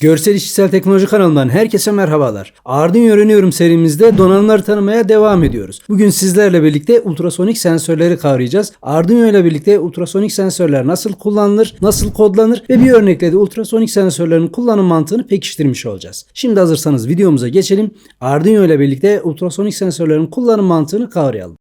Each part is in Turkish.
Görsel İşitsel Teknoloji kanalından herkese merhabalar. Arduino öğreniyorum serimizde donanımları tanımaya devam ediyoruz. Bugün sizlerle birlikte ultrasonik sensörleri kavrayacağız. Arduino ile birlikte ultrasonik sensörler nasıl kullanılır, nasıl kodlanır ve bir örnekle de ultrasonik sensörlerin kullanım mantığını pekiştirmiş olacağız. Şimdi hazırsanız videomuza geçelim. Arduino ile birlikte ultrasonik sensörlerin kullanım mantığını kavrayalım.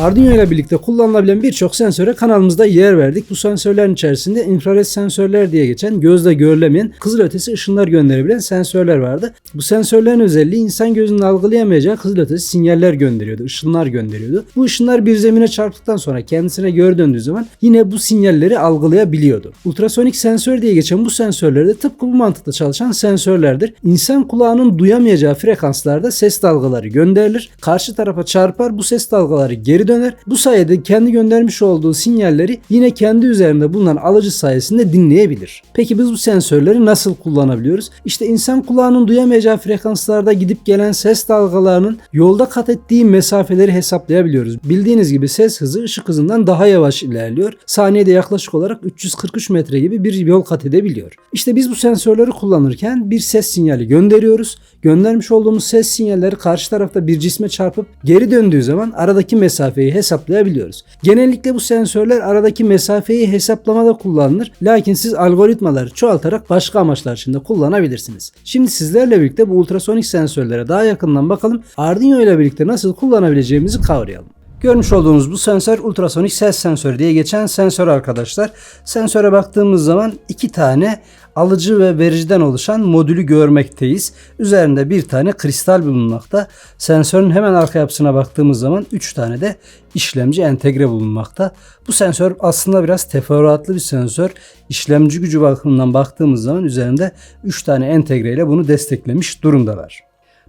Arduino ile birlikte kullanılabilen birçok sensöre kanalımızda yer verdik. Bu sensörlerin içerisinde infrared sensörler diye geçen gözle görülemeyen kızılötesi ışınlar gönderebilen sensörler vardı. Bu sensörlerin özelliği insan gözünün algılayamayacağı kızılötesi sinyaller gönderiyordu, ışınlar gönderiyordu. Bu ışınlar bir zemine çarptıktan sonra kendisine geri döndüğü zaman yine bu sinyalleri algılayabiliyordu. Ultrasonik sensör diye geçen bu sensörler de tıpkı bu mantıkta çalışan sensörlerdir. İnsan kulağının duyamayacağı frekanslarda ses dalgaları gönderilir. Karşı tarafa çarpar bu ses dalgaları geri döner. Bu sayede kendi göndermiş olduğu sinyalleri yine kendi üzerinde bulunan alıcı sayesinde dinleyebilir. Peki biz bu sensörleri nasıl kullanabiliyoruz? İşte insan kulağının duyamayacağı frekanslarda gidip gelen ses dalgalarının yolda kat ettiği mesafeleri hesaplayabiliyoruz. Bildiğiniz gibi ses hızı ışık hızından daha yavaş ilerliyor. Saniyede yaklaşık olarak 343 metre gibi bir yol kat edebiliyor. İşte biz bu sensörleri kullanırken bir ses sinyali gönderiyoruz. Göndermiş olduğumuz ses sinyalleri karşı tarafta bir cisme çarpıp geri döndüğü zaman aradaki mesafeyi hesaplayabiliyoruz. Genellikle bu sensörler aradaki mesafeyi hesaplamada kullanılır. Lakin siz algoritmaları çoğaltarak başka amaçlar için de kullanabilirsiniz. Şimdi sizlerle birlikte bu ultrasonik sensörlere daha yakından bakalım. Arduino ile birlikte nasıl kullanabileceğimizi kavrayalım. Görmüş olduğunuz bu sensör ultrasonik ses sensörü diye geçen sensör arkadaşlar. Sensöre baktığımız zaman iki tane alıcı ve vericiden oluşan modülü görmekteyiz. Üzerinde bir tane kristal bulunmakta. Sensörün hemen arka yapısına baktığımız zaman 3 tane de işlemci entegre bulunmakta. Bu sensör aslında biraz teferruatlı bir sensör. İşlemci gücü bakımından baktığımız zaman üzerinde 3 tane entegre ile bunu desteklemiş durumdalar.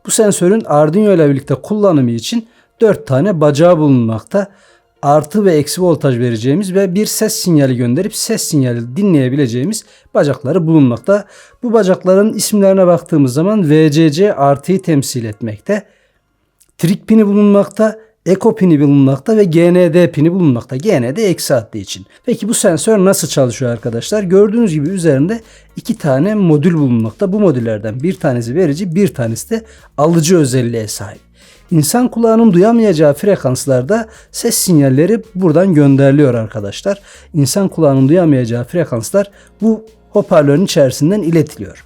Bu sensörün Arduino ile birlikte kullanımı için 4 tane bacağı bulunmakta. Artı ve eksi voltaj vereceğimiz ve bir ses sinyali gönderip ses sinyali dinleyebileceğimiz bacakları bulunmakta. Bu bacakların isimlerine baktığımız zaman VCC artıyı temsil etmekte. Trik pini bulunmakta, Eko pini bulunmakta ve GND pini bulunmakta. GND eksi attığı için. Peki bu sensör nasıl çalışıyor arkadaşlar? Gördüğünüz gibi üzerinde iki tane modül bulunmakta. Bu modüllerden bir tanesi verici, bir tanesi de alıcı özelliğe sahip. İnsan kulağının duyamayacağı frekanslarda ses sinyalleri buradan gönderiliyor arkadaşlar. İnsan kulağının duyamayacağı frekanslar bu hoparlörün içerisinden iletiliyor.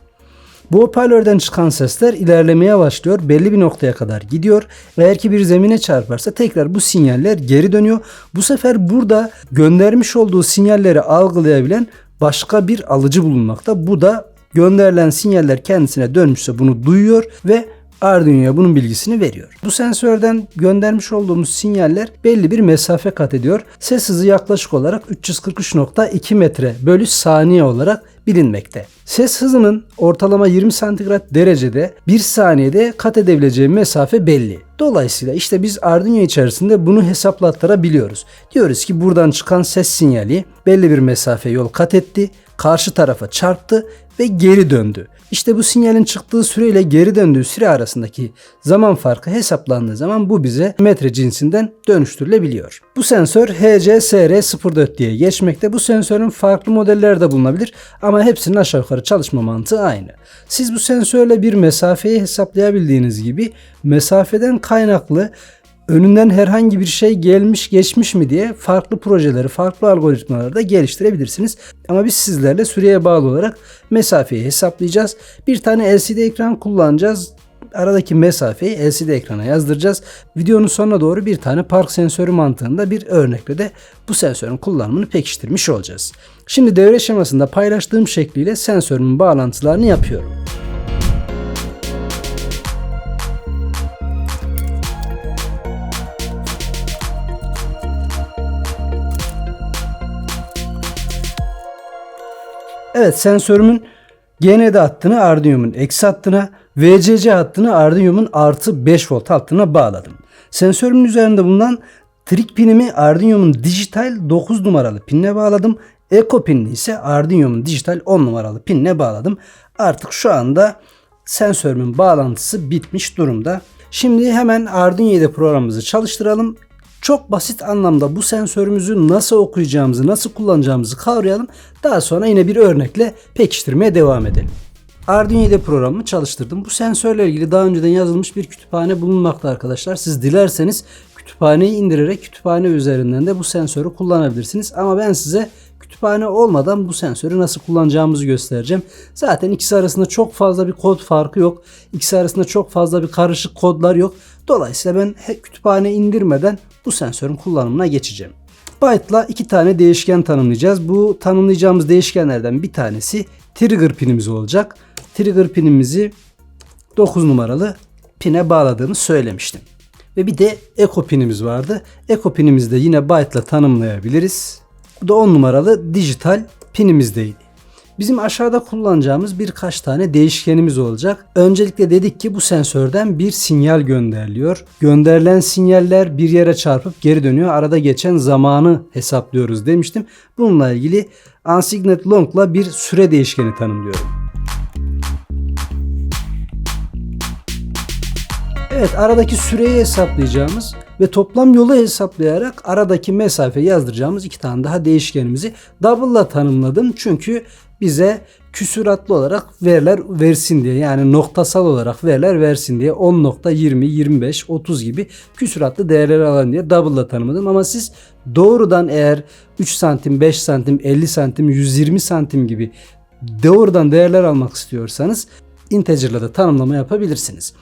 Bu hoparlörden çıkan sesler ilerlemeye başlıyor. Belli bir noktaya kadar gidiyor. Eğer ki bir zemine çarparsa tekrar bu sinyaller geri dönüyor. Bu sefer burada göndermiş olduğu sinyalleri algılayabilen başka bir alıcı bulunmakta. Bu da gönderilen sinyaller kendisine dönmüşse bunu duyuyor ve Arduino'ya bunun bilgisini veriyor. Bu sensörden göndermiş olduğumuz sinyaller belli bir mesafe kat ediyor. Ses hızı yaklaşık olarak 343.2 metre bölü saniye olarak bilinmekte. Ses hızının ortalama 20 santigrat derecede bir saniyede kat edebileceği mesafe belli. Dolayısıyla işte biz Arduino içerisinde bunu hesaplattırabiliyoruz. Diyoruz ki buradan çıkan ses sinyali belli bir mesafe yol kat etti, karşı tarafa çarptı ve geri döndü. İşte bu sinyalin çıktığı süre ile geri döndüğü süre arasındaki zaman farkı hesaplandığı zaman bu bize metre cinsinden dönüştürülebiliyor. Bu sensör HCSR04 diye geçmekte. Bu sensörün farklı modelleri de bulunabilir ama hepsinin aşağı yukarı çalışma mantığı aynı. Siz bu sensörle bir mesafeyi hesaplayabildiğiniz gibi mesafeden kaynaklı önünden herhangi bir şey gelmiş geçmiş mi diye farklı projeleri, farklı algoritmaları da geliştirebilirsiniz. Ama biz sizlerle süreye bağlı olarak mesafeyi hesaplayacağız. Bir tane LCD ekran kullanacağız. Aradaki mesafeyi LCD ekrana yazdıracağız. Videonun sonuna doğru bir tane park sensörü mantığında bir örnekle de bu sensörün kullanımını pekiştirmiş olacağız. Şimdi devre şemasında paylaştığım şekliyle sensörün bağlantılarını yapıyorum. Evet sensörümün GND hattını Arduino'mun eksi hattına, VCC hattını Arduino'mun artı 5 volt hattına bağladım. Sensörümün üzerinde bulunan trik pinimi Arduino'mun dijital 9 numaralı pinine bağladım. Eco pinini ise Arduino'mun dijital 10 numaralı pinine bağladım. Artık şu anda sensörümün bağlantısı bitmiş durumda. Şimdi hemen Arduino ile programımızı çalıştıralım. Çok basit anlamda bu sensörümüzü nasıl okuyacağımızı, nasıl kullanacağımızı kavrayalım. Daha sonra yine bir örnekle pekiştirmeye devam edelim. Arduino ile programımı çalıştırdım. Bu sensörle ilgili daha önceden yazılmış bir kütüphane bulunmakta arkadaşlar. Siz dilerseniz kütüphaneyi indirerek kütüphane üzerinden de bu sensörü kullanabilirsiniz. Ama ben size kütüphane olmadan bu sensörü nasıl kullanacağımızı göstereceğim. Zaten ikisi arasında çok fazla bir kod farkı yok. İkisi arasında çok fazla bir karışık kodlar yok. Dolayısıyla ben kütüphane indirmeden bu sensörün kullanımına geçeceğim. Byte'la iki tane değişken tanımlayacağız. Bu tanımlayacağımız değişkenlerden bir tanesi trigger pinimiz olacak. Trigger pinimizi 9 numaralı pine bağladığımı söylemiştim. Ve bir de echo pinimiz vardı. Echo pinimizi de yine byte'la tanımlayabiliriz. Bu da 10 numaralı dijital pinimizdeydi. Bizim aşağıda kullanacağımız birkaç tane değişkenimiz olacak. Öncelikle dedik ki bu sensörden bir sinyal gönderiliyor. Gönderilen sinyaller bir yere çarpıp geri dönüyor. Arada geçen zamanı hesaplıyoruz demiştim. Bununla ilgili unsigned long'la bir süre değişkeni tanımlıyorum. Evet aradaki süreyi hesaplayacağımız ve toplam yolu hesaplayarak aradaki mesafe yazdıracağımız iki tane daha değişkenimizi double'la tanımladım. Çünkü bize küsuratlı olarak veriler versin diye yani noktasal olarak veriler versin diye 10.20, 25, 30 gibi küsuratlı değerleri alan diye double'la tanımladım. Ama siz doğrudan eğer 3 santim, 5 santim, 50 santim, 120 santim gibi doğrudan değerler almak istiyorsanız integer'la da tanımlama yapabilirsiniz.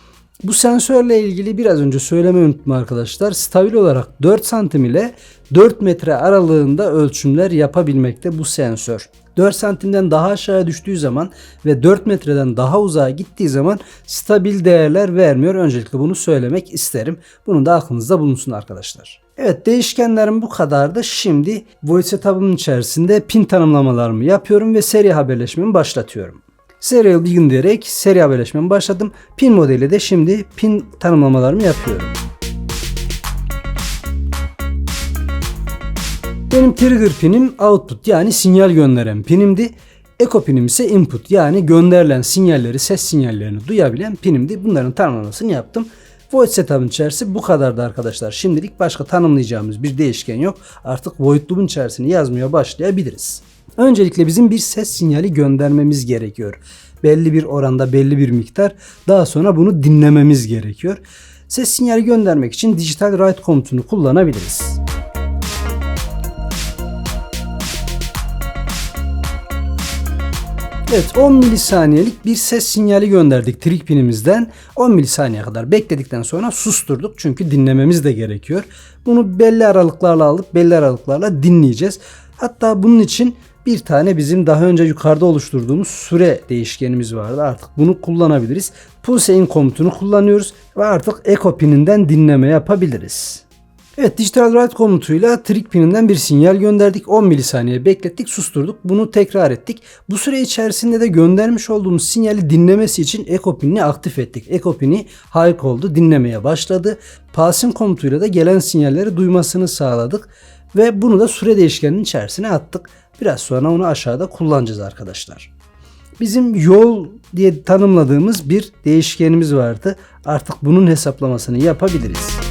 Bu sensörle ilgili biraz önce söylemeyi unuttum arkadaşlar. Stabil olarak 4 santim ile 4 metre aralığında ölçümler yapabilmekte bu sensör. 4 santimden daha aşağıya düştüğü zaman ve 4 metreden daha uzağa gittiği zaman stabil değerler vermiyor. Öncelikle bunu söylemek isterim. Bunu da aklınızda bulunsun arkadaşlar. Evet değişkenlerim bu kadardı. Şimdi void setup'ın içerisinde pin tanımlamalarımı yapıyorum ve seri haberleşmemi başlatıyorum. Serial Begin diyerek seri haberleşmemi başladım. Pin modeli de şimdi pin tanımlamalarımı yapıyorum. Benim trigger pinim output yani sinyal gönderen pinimdi. Echo pinim ise input yani gönderilen sinyalleri, ses sinyallerini duyabilen pinimdi. Bunların tanımlamasını yaptım. Void setup'ın içerisi bu kadardı arkadaşlar. Şimdilik başka tanımlayacağımız bir değişken yok. Artık void loop'un içerisini yazmaya başlayabiliriz. Öncelikle bizim bir ses sinyali göndermemiz gerekiyor. Belli bir oranda, belli bir miktar. Daha sonra bunu dinlememiz gerekiyor. Ses sinyali göndermek için dijital write komutunu kullanabiliriz. Evet 10 milisaniyelik bir ses sinyali gönderdik trik pinimizden. 10 milisaniye kadar bekledikten sonra susturduk çünkü dinlememiz de gerekiyor. Bunu belli aralıklarla alıp belli aralıklarla dinleyeceğiz. Hatta bunun için bir tane bizim daha önce yukarıda oluşturduğumuz süre değişkenimiz vardı. Artık bunu kullanabiliriz. Pulse in komutunu kullanıyoruz ve artık echo pininden dinleme yapabiliriz. Evet dijital write komutuyla trik pininden bir sinyal gönderdik. 10 milisaniye beklettik susturduk. Bunu tekrar ettik. Bu süre içerisinde de göndermiş olduğumuz sinyali dinlemesi için echo pinini aktif ettik. Echo pini high oldu dinlemeye başladı. Passing komutuyla da gelen sinyalleri duymasını sağladık. Ve bunu da süre değişkeninin içerisine attık. Biraz sonra onu aşağıda kullanacağız arkadaşlar. Bizim yol diye tanımladığımız bir değişkenimiz vardı. Artık bunun hesaplamasını yapabiliriz.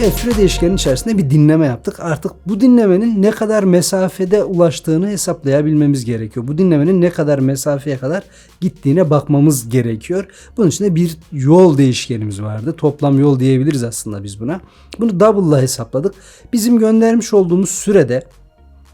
Evet değişkenin içerisinde bir dinleme yaptık. Artık bu dinlemenin ne kadar mesafede ulaştığını hesaplayabilmemiz gerekiyor. Bu dinlemenin ne kadar mesafeye kadar gittiğine bakmamız gerekiyor. Bunun için de bir yol değişkenimiz vardı. Toplam yol diyebiliriz aslında biz buna. Bunu double ile hesapladık. Bizim göndermiş olduğumuz sürede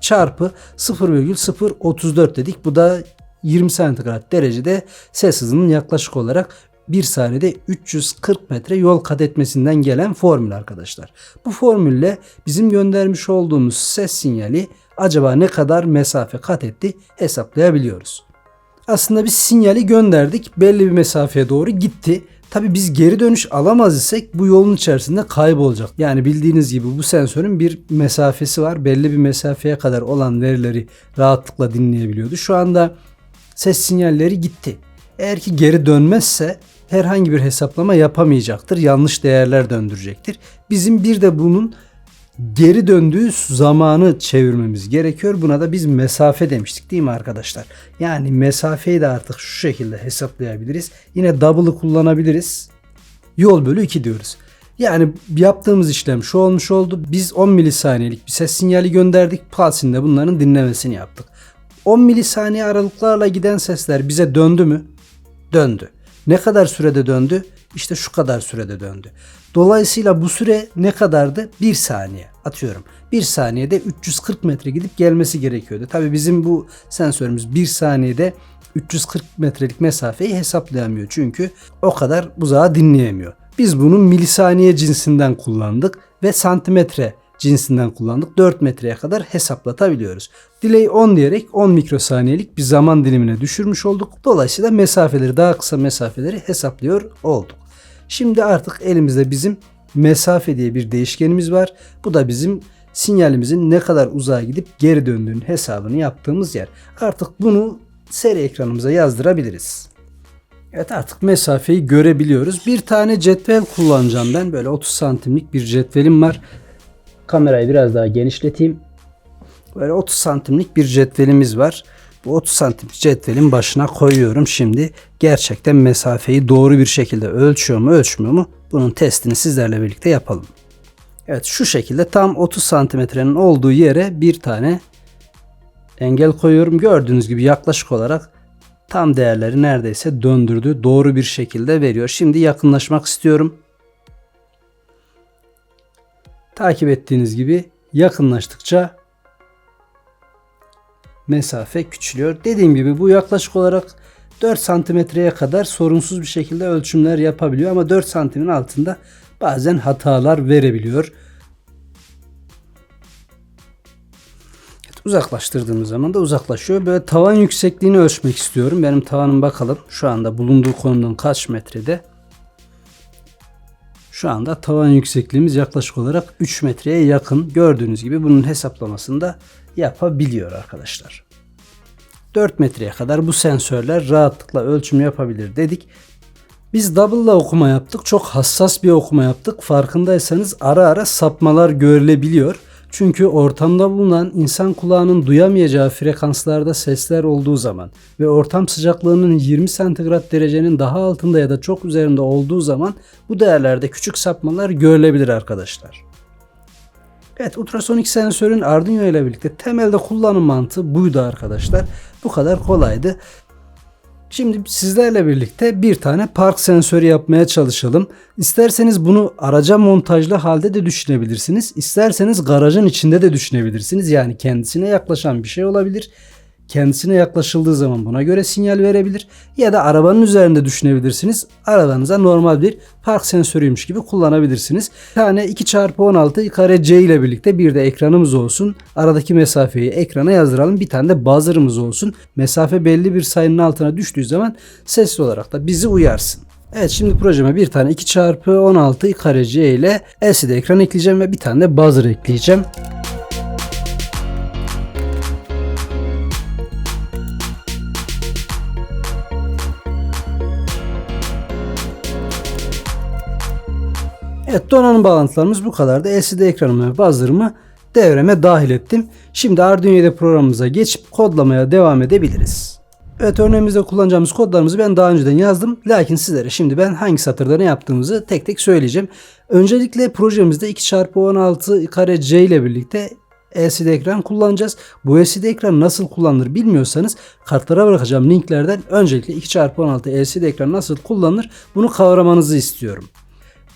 çarpı 0,034 dedik. Bu da 20 santigrat derecede ses hızının yaklaşık olarak 1 saniyede 340 metre yol kat etmesinden gelen formül arkadaşlar. Bu formülle bizim göndermiş olduğumuz ses sinyali acaba ne kadar mesafe kat etti hesaplayabiliyoruz. Aslında biz sinyali gönderdik belli bir mesafeye doğru gitti. Tabi biz geri dönüş alamaz isek bu yolun içerisinde kaybolacak. Yani bildiğiniz gibi bu sensörün bir mesafesi var. Belli bir mesafeye kadar olan verileri rahatlıkla dinleyebiliyordu. Şu anda ses sinyalleri gitti. Eğer ki geri dönmezse herhangi bir hesaplama yapamayacaktır. Yanlış değerler döndürecektir. Bizim bir de bunun geri döndüğü zamanı çevirmemiz gerekiyor. Buna da biz mesafe demiştik değil mi arkadaşlar? Yani mesafeyi de artık şu şekilde hesaplayabiliriz. Yine double'ı kullanabiliriz. Yol bölü 2 diyoruz. Yani yaptığımız işlem şu olmuş oldu. Biz 10 milisaniyelik bir ses sinyali gönderdik. Pulse'in de bunların dinlemesini yaptık. 10 milisaniye aralıklarla giden sesler bize döndü mü? Döndü. Ne kadar sürede döndü? İşte şu kadar sürede döndü. Dolayısıyla bu süre ne kadardı? 1 saniye atıyorum. 1 saniyede 340 metre gidip gelmesi gerekiyordu. Tabi bizim bu sensörümüz 1 saniyede 340 metrelik mesafeyi hesaplayamıyor. Çünkü o kadar uzağa dinleyemiyor. Biz bunu milisaniye cinsinden kullandık ve santimetre cinsinden kullandık. 4 metreye kadar hesaplatabiliyoruz. Delay 10 diyerek 10 mikrosaniyelik bir zaman dilimine düşürmüş olduk. Dolayısıyla mesafeleri daha kısa mesafeleri hesaplıyor olduk. Şimdi artık elimizde bizim mesafe diye bir değişkenimiz var. Bu da bizim sinyalimizin ne kadar uzağa gidip geri döndüğünün hesabını yaptığımız yer. Artık bunu seri ekranımıza yazdırabiliriz. Evet artık mesafeyi görebiliyoruz. Bir tane cetvel kullanacağım ben. Böyle 30 santimlik bir cetvelim var. Kamerayı biraz daha genişleteyim. Böyle 30 santimlik bir cetvelimiz var. Bu 30 santim cetvelin başına koyuyorum. Şimdi gerçekten mesafeyi doğru bir şekilde ölçüyor mu ölçmüyor mu? Bunun testini sizlerle birlikte yapalım. Evet şu şekilde tam 30 santimetrenin olduğu yere bir tane engel koyuyorum. Gördüğünüz gibi yaklaşık olarak tam değerleri neredeyse döndürdü. Doğru bir şekilde veriyor. Şimdi yakınlaşmak istiyorum. Takip ettiğiniz gibi yakınlaştıkça mesafe küçülüyor. Dediğim gibi bu yaklaşık olarak 4 santimetreye kadar sorunsuz bir şekilde ölçümler yapabiliyor ama 4 santimin altında bazen hatalar verebiliyor. Uzaklaştırdığımız zaman da uzaklaşıyor. Böyle tavan yüksekliğini ölçmek istiyorum. Benim tavanım bakalım şu anda bulunduğu konumdan kaç metrede. Şu anda tavan yüksekliğimiz yaklaşık olarak 3 metreye yakın. Gördüğünüz gibi bunun hesaplamasını da yapabiliyor arkadaşlar. 4 metreye kadar bu sensörler rahatlıkla ölçüm yapabilir dedik. Biz double okuma yaptık. Çok hassas bir okuma yaptık. Farkındaysanız ara ara sapmalar görülebiliyor. Çünkü ortamda bulunan insan kulağının duyamayacağı frekanslarda sesler olduğu zaman ve ortam sıcaklığının 20 santigrat derecenin daha altında ya da çok üzerinde olduğu zaman bu değerlerde küçük sapmalar görülebilir arkadaşlar. Evet ultrasonik sensörün Arduino ile birlikte temelde kullanım mantığı buydu arkadaşlar. Bu kadar kolaydı. Şimdi sizlerle birlikte bir tane park sensörü yapmaya çalışalım. İsterseniz bunu araca montajlı halde de düşünebilirsiniz. İsterseniz garajın içinde de düşünebilirsiniz. Yani kendisine yaklaşan bir şey olabilir kendisine yaklaşıldığı zaman buna göre sinyal verebilir. Ya da arabanın üzerinde düşünebilirsiniz. Arabanıza normal bir park sensörüymüş gibi kullanabilirsiniz. Bir tane 2x16 kare C ile birlikte bir de ekranımız olsun. Aradaki mesafeyi ekrana yazdıralım. Bir tane de buzzer'ımız olsun. Mesafe belli bir sayının altına düştüğü zaman sesli olarak da bizi uyarsın. Evet şimdi projeme bir tane 2x16 kare C ile LCD ekran ekleyeceğim ve bir tane de buzzer ekleyeceğim. Evet donanım bağlantılarımız bu kadardı. LCD ekranımı ve buzzer'ımı devreme dahil ettim. Şimdi Arduino programımıza geçip kodlamaya devam edebiliriz. Evet örneğimizde kullanacağımız kodlarımızı ben daha önceden yazdım. Lakin sizlere şimdi ben hangi satırda ne yaptığımızı tek tek söyleyeceğim. Öncelikle projemizde 2x16 kare C ile birlikte LCD ekran kullanacağız. Bu LCD ekran nasıl kullanılır bilmiyorsanız kartlara bırakacağım linklerden öncelikle 2x16 LCD ekran nasıl kullanılır bunu kavramanızı istiyorum.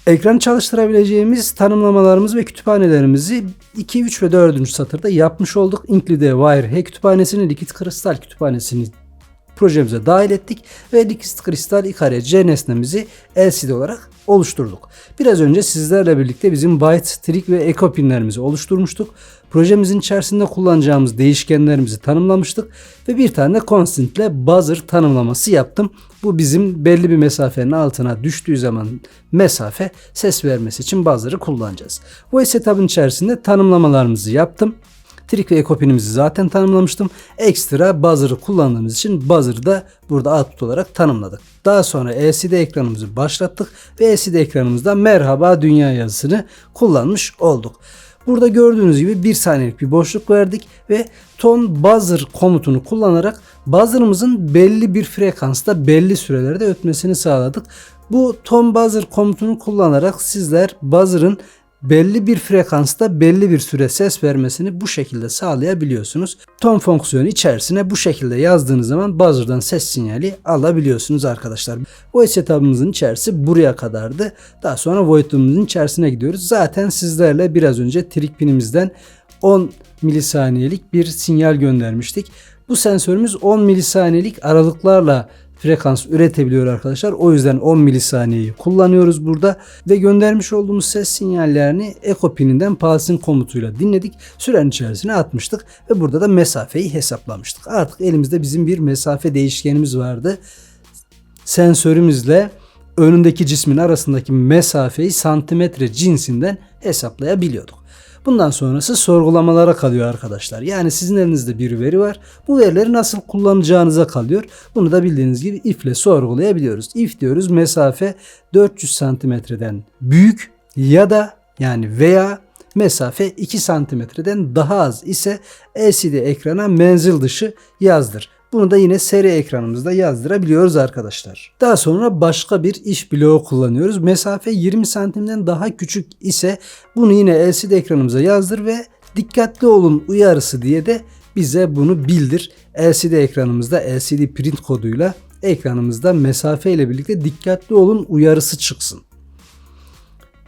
Ekran çalıştırabileceğimiz tanımlamalarımız ve kütüphanelerimizi 2, 3 ve 4. satırda yapmış olduk. Include Wire kütüphanesini, Likit Kristal kütüphanesini projemize dahil ettik ve Likit Kristal ikare C nesnemizi LCD olarak oluşturduk. Biraz önce sizlerle birlikte bizim byte, trig ve echo pinlerimizi oluşturmuştuk. Projemizin içerisinde kullanacağımız değişkenlerimizi tanımlamıştık ve bir tane de constant ile buzzer tanımlaması yaptım. Bu bizim belli bir mesafenin altına düştüğü zaman mesafe ses vermesi için buzzer'ı kullanacağız. Bu setup'ın içerisinde tanımlamalarımızı yaptım. Trik ve ekopinimizi zaten tanımlamıştım. Ekstra buzzer'ı kullandığımız için buzzer'ı da burada output olarak tanımladık. Daha sonra LCD ekranımızı başlattık ve LCD ekranımızda merhaba dünya yazısını kullanmış olduk. Burada gördüğünüz gibi bir saniyelik bir boşluk verdik ve ton buzzer komutunu kullanarak buzzer'ımızın belli bir frekansta belli sürelerde ötmesini sağladık. Bu ton buzzer komutunu kullanarak sizler buzzer'ın belli bir frekansta belli bir süre ses vermesini bu şekilde sağlayabiliyorsunuz. Ton fonksiyonu içerisine bu şekilde yazdığınız zaman buzzer'dan ses sinyali alabiliyorsunuz arkadaşlar. Voice setup'ımızın içerisi buraya kadardı. Daha sonra void'umuzun içerisine gidiyoruz. Zaten sizlerle biraz önce trik pinimizden 10 milisaniyelik bir sinyal göndermiştik. Bu sensörümüz 10 milisaniyelik aralıklarla frekans üretebiliyor arkadaşlar. O yüzden 10 milisaniyeyi kullanıyoruz burada ve göndermiş olduğumuz ses sinyallerini Echo pininden pulsing komutuyla dinledik. Sürenin içerisine atmıştık ve burada da mesafeyi hesaplamıştık. Artık elimizde bizim bir mesafe değişkenimiz vardı. Sensörümüzle önündeki cismin arasındaki mesafeyi santimetre cinsinden hesaplayabiliyorduk. Bundan sonrası sorgulamalara kalıyor arkadaşlar. Yani sizin elinizde bir veri var. Bu verileri nasıl kullanacağınıza kalıyor. Bunu da bildiğiniz gibi if ile sorgulayabiliyoruz. If diyoruz mesafe 400 santimetreden büyük ya da yani veya mesafe 2 santimetreden daha az ise LCD ekrana menzil dışı yazdır. Bunu da yine seri ekranımızda yazdırabiliyoruz arkadaşlar. Daha sonra başka bir iş bloğu kullanıyoruz. Mesafe 20 santimden daha küçük ise bunu yine LCD ekranımıza yazdır ve dikkatli olun uyarısı diye de bize bunu bildir. LCD ekranımızda LCD print koduyla ekranımızda mesafe ile birlikte dikkatli olun uyarısı çıksın.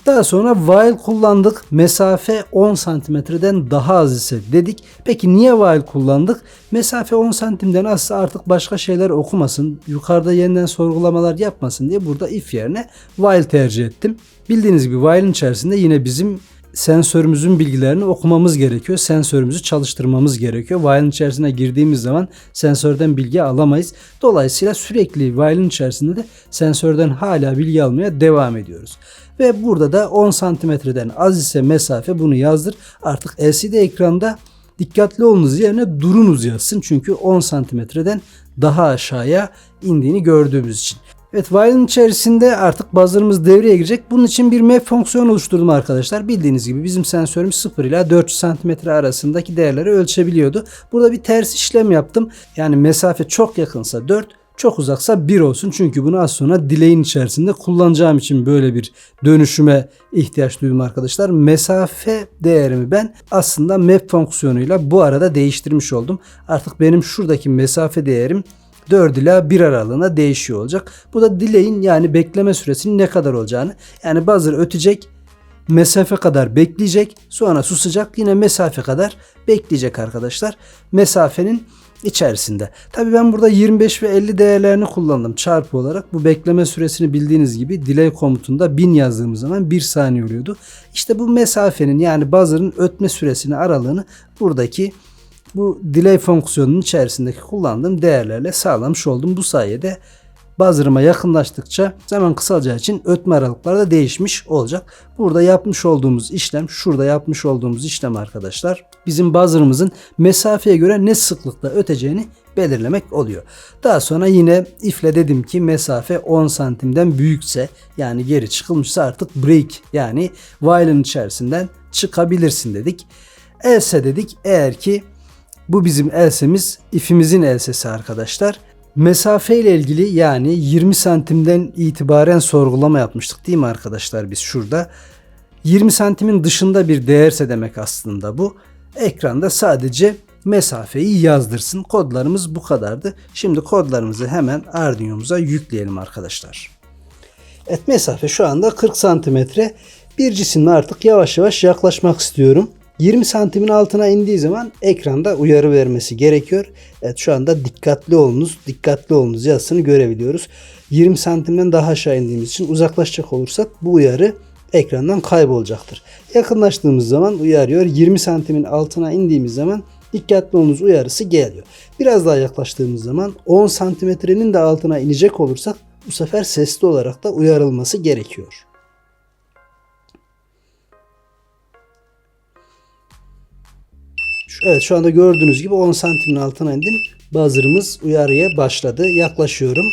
Daha sonra while kullandık. Mesafe 10 santimetreden daha az ise dedik. Peki niye while kullandık? Mesafe 10 santimden azsa artık başka şeyler okumasın. Yukarıda yeniden sorgulamalar yapmasın diye burada if yerine while tercih ettim. Bildiğiniz gibi while'in içerisinde yine bizim sensörümüzün bilgilerini okumamız gerekiyor. Sensörümüzü çalıştırmamız gerekiyor. While'in içerisine girdiğimiz zaman sensörden bilgi alamayız. Dolayısıyla sürekli while'in içerisinde de sensörden hala bilgi almaya devam ediyoruz. Ve burada da 10 santimetreden az ise mesafe bunu yazdır. Artık LCD ekranda dikkatli olunuz yerine durunuz yazsın. Çünkü 10 santimetreden daha aşağıya indiğini gördüğümüz için. Evet while'ın içerisinde artık buzzer'ımız devreye girecek. Bunun için bir map fonksiyonu oluşturdum arkadaşlar. Bildiğiniz gibi bizim sensörümüz 0 ile 400 cm arasındaki değerleri ölçebiliyordu. Burada bir ters işlem yaptım. Yani mesafe çok yakınsa 4, çok uzaksa 1 olsun. Çünkü bunu az sonra dileğin içerisinde kullanacağım için böyle bir dönüşüme ihtiyaç duydum arkadaşlar. Mesafe değerimi ben aslında map fonksiyonuyla bu arada değiştirmiş oldum. Artık benim şuradaki mesafe değerim 4 ila 1 aralığına değişiyor olacak. Bu da delay'in yani bekleme süresinin ne kadar olacağını. Yani buzzer ötecek mesafe kadar bekleyecek sonra susacak yine mesafe kadar bekleyecek arkadaşlar. Mesafenin içerisinde. Tabii ben burada 25 ve 50 değerlerini kullandım çarpı olarak. Bu bekleme süresini bildiğiniz gibi delay komutunda 1000 yazdığımız zaman 1 saniye oluyordu. İşte bu mesafenin yani buzzer'ın ötme süresini aralığını buradaki bu delay fonksiyonunun içerisindeki kullandığım değerlerle sağlamış oldum. Bu sayede buzzer'ıma yakınlaştıkça zaman kısalacağı için ötme aralıkları da değişmiş olacak. Burada yapmış olduğumuz işlem, şurada yapmış olduğumuz işlem arkadaşlar bizim buzzer'ımızın mesafeye göre ne sıklıkla öteceğini belirlemek oluyor. Daha sonra yine if'le dedim ki mesafe 10 santimden büyükse yani geri çıkılmışsa artık break yani while'ın içerisinden çıkabilirsin dedik. Else dedik eğer ki bu bizim elsemiz if'imizin elsesi arkadaşlar. Mesafe ile ilgili yani 20 santimden itibaren sorgulama yapmıştık değil mi arkadaşlar biz şurada. 20 santimin dışında bir değerse demek aslında bu. Ekranda sadece mesafeyi yazdırsın. Kodlarımız bu kadardı. Şimdi kodlarımızı hemen Arduino'muza yükleyelim arkadaşlar. Evet mesafe şu anda 40 santimetre. Bir cisimle artık yavaş yavaş yaklaşmak istiyorum. 20 santimin altına indiği zaman ekranda uyarı vermesi gerekiyor. Evet şu anda dikkatli olunuz, dikkatli olunuz yazısını görebiliyoruz. 20 santimden daha aşağı indiğimiz için uzaklaşacak olursak bu uyarı ekrandan kaybolacaktır. Yakınlaştığımız zaman uyarıyor. 20 santimin altına indiğimiz zaman dikkatli olunuz uyarısı geliyor. Biraz daha yaklaştığımız zaman 10 santimetrenin de altına inecek olursak bu sefer sesli olarak da uyarılması gerekiyor. Evet şu anda gördüğünüz gibi 10 santimin altına indim. Buzzer'ımız uyarıya başladı. Yaklaşıyorum.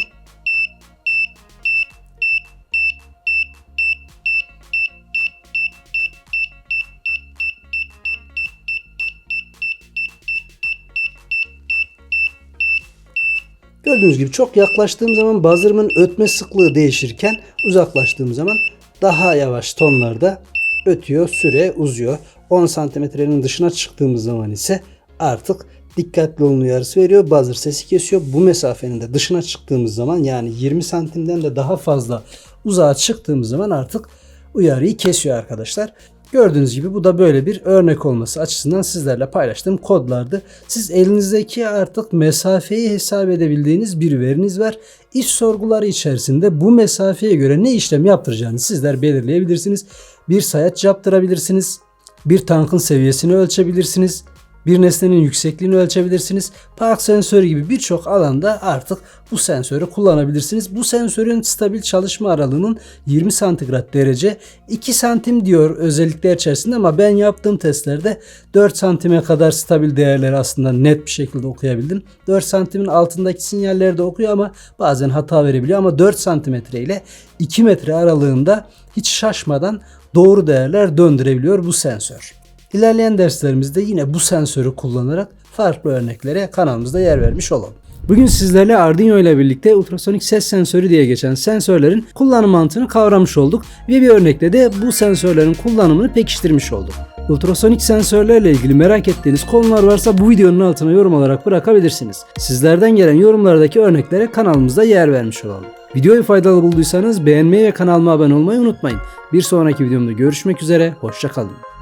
Gördüğünüz gibi çok yaklaştığım zaman buzzer'ımın ötme sıklığı değişirken uzaklaştığım zaman daha yavaş tonlarda ötüyor, süre uzuyor. 10 santimetrenin dışına çıktığımız zaman ise artık dikkatli olun uyarısı veriyor. Buzzer sesi kesiyor. Bu mesafenin de dışına çıktığımız zaman yani 20 santimden de daha fazla uzağa çıktığımız zaman artık uyarıyı kesiyor arkadaşlar. Gördüğünüz gibi bu da böyle bir örnek olması açısından sizlerle paylaştığım kodlardı. Siz elinizdeki artık mesafeyi hesap edebildiğiniz bir veriniz var. İş sorguları içerisinde bu mesafeye göre ne işlem yaptıracağını sizler belirleyebilirsiniz. Bir sayaç yaptırabilirsiniz. Bir tankın seviyesini ölçebilirsiniz. Bir nesnenin yüksekliğini ölçebilirsiniz. Park sensörü gibi birçok alanda artık bu sensörü kullanabilirsiniz. Bu sensörün stabil çalışma aralığının 20 santigrat derece 2 santim diyor özellikler içerisinde ama ben yaptığım testlerde 4 santime kadar stabil değerleri aslında net bir şekilde okuyabildim. 4 santimin altındaki sinyalleri de okuyor ama bazen hata verebiliyor ama 4 santimetre ile 2 metre aralığında hiç şaşmadan doğru değerler döndürebiliyor bu sensör. İlerleyen derslerimizde yine bu sensörü kullanarak farklı örneklere kanalımızda yer vermiş olalım. Bugün sizlerle Arduino ile birlikte ultrasonik ses sensörü diye geçen sensörlerin kullanım mantığını kavramış olduk ve bir örnekle de bu sensörlerin kullanımını pekiştirmiş olduk. Ultrasonik sensörlerle ilgili merak ettiğiniz konular varsa bu videonun altına yorum olarak bırakabilirsiniz. Sizlerden gelen yorumlardaki örneklere kanalımızda yer vermiş olalım. Videoyu faydalı bulduysanız beğenmeyi ve kanalıma abone olmayı unutmayın. Bir sonraki videomda görüşmek üzere, hoşçakalın.